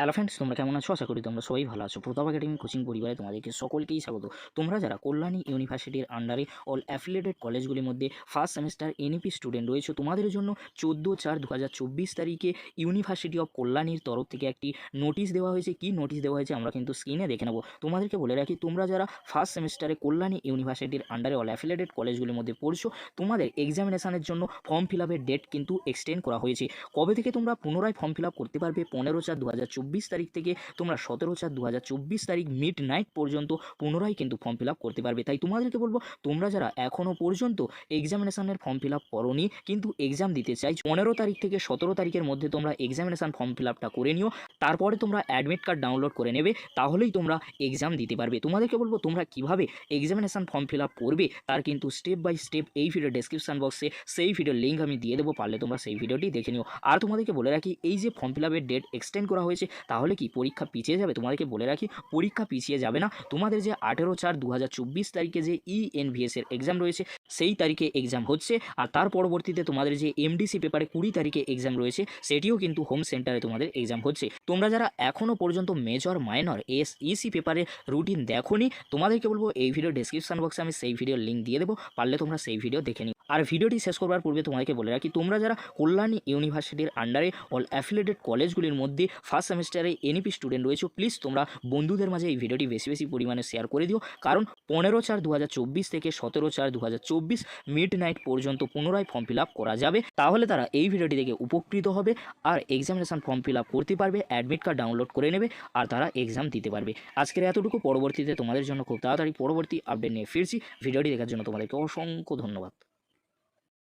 Hello friends তোমরা কেমন আছো? আশা করি তোমরা সবাই ভালো আছো। প্রতাপ একাডেমি কোচিং পরিবারে তোমাদেরকে সকলকেই স্বাগত। তোমরা যারা কল্যাণী ইউনিভার্সিটির আন্ডারে অল অ্যাফিলিয়েটেড কলেজগুলির মধ্যে ফার্স্ট সেমিস্টার এনইপি স্টুডেন্ট রয়েছে, তোমাদের জন্য চোদ্দ চার দু তারিখে ইউনিভার্সিটি অফ কল্যাণীর তরফ থেকে একটি নোটিশ দেওয়া হয়েছে। কি নোটিশ দেওয়া হয়েছে? আমরা কিন্তু স্ক্রিনে দেখে নেব। তোমাদেরকে বলে রাখি, তোমরা যারা ফার্স্ট সেমিস্টারে কল্যাণী ইউনিভার্সিটির আন্ডারে অল অ্যাফিলিয়েটেড কলেজগুলির মধ্যে পড়ছো, তোমাদের এক্সামিনেশনের জন্য ফর্ম ফিল আপের ডেট কিন্তু এক্সটেন্ড করা হয়েছে। কবে থেকে তোমরা পুনরায় ফর্ম ফিল আপ করতে পারবে? পনেরো চার দু তারিখ থেকে তোমরা সতেরো চার দু তারিখ মিড নাইট পর্যন্ত পুনরায় কিন্তু ফর্ম ফিল করতে পারবে। তাই তোমাদেরকে বলব, তোমরা যারা এখনও পর্যন্ত এক্সামিনেশানের ফর্ম ফিল আপ কিন্তু এক্সাম দিতে চাই পনেরো তারিখ থেকে সতেরো তারিখের মধ্যে তোমরা এক্সামিনেশান ফর্ম ফিল আপটা করে নিও, তারপরে তোমরা অ্যাডমিট কার্ড ডাউনলোড করে নেবে, তাহলেই তোমরা এক্সাম দিতে পারবে। তোমাদেরকে বলব, তোমরা কীভাবে এক্সামিনেশান ফর্ম ফিল আপ করবে, তার কিন্তু স্টেপ বাই স্টেপ এই ভিডিও ডেসক্রিপশন বক্সে সেই ভিডিওর লিঙ্ক আমি দিয়ে দেবো, পারলে তোমরা সেই ভিডিওটি দেখে নিও। আর তোমাদেরকে বলে রাখি, এই যে ফর্ম ফিল আপের ডেট এক্সটেন্ড করা হয়েছে তাহলে কি পরীক্ষা পিছিয়ে যাবে? তোমাদেরকে বলে রাখি, পরীক্ষা পিছিয়ে যাবে না। তোমাদের যে আঠেরো চার দু তারিখে যে E ইএনভিএস এর এক্সাম রয়েছে, সেই তারিখে এক্সাম হচ্ছে। আর তার পরবর্তীতে তোমাদের যে এমডিসি পেপারে কুড়ি তারিখে এক্সাম রয়েছে, সেটিও কিন্তু হোম সেন্টারে তোমাদের এক্সাম হচ্ছে। তোমরা যারা এখনও পর্যন্ত মেজর মাইনর এস ইসি পেপারের রুটিন দেখোনি, তোমাদেরকে বলব, এই ভিডিও ডেসক্রিপশন বক্সে আমি সেই ভিডিওর লিঙ্ক দিয়ে দেবো, পারলে তোমরা সেই ভিডিও দেখে নিও। আর ভিডিওটি শেষ করবার পূর্বে তোমাদেরকে বলে রাখি, তোমরা যারা কল্যাণী ইউনিভার্সিটির আন্ডারে অল অ্যাফিলেটেড কলেজগুলির মধ্যে ফার্স্ট সেমিস্টারে এনইপি স্টুডেন্ট রয়েছে। প্লিজ তোমরা বন্ধুদের মাঝে এই ভিডিওটি বেশি বেশি পরিমাণে শেয়ার করে দিও। কারণ পনেরো চার দু থেকে সতেরো চার দু মিড নাইট পর্যন্ত পুনরায় ফর্ম ফিল করা যাবে। তাহলে তারা এই ভিডিওটি থেকে উপকৃত হবে আর এক্সামিনেশন ফর্ম ফিল করতে পারবে অ্যাডমিট কার্ড ডাউনলোড করে নেবে আর তারা এক্সাম দিতে পারবে। আজকের এতটুকু, পরবর্তীতে তোমাদের জন্য খুব তাড়াতাড়ি পরবর্তী আপডেট নিয়ে ফিরছি। ভিডিওটি দেখার জন্য তোমাদেরকে অসংখ্য ধন্যবাদ।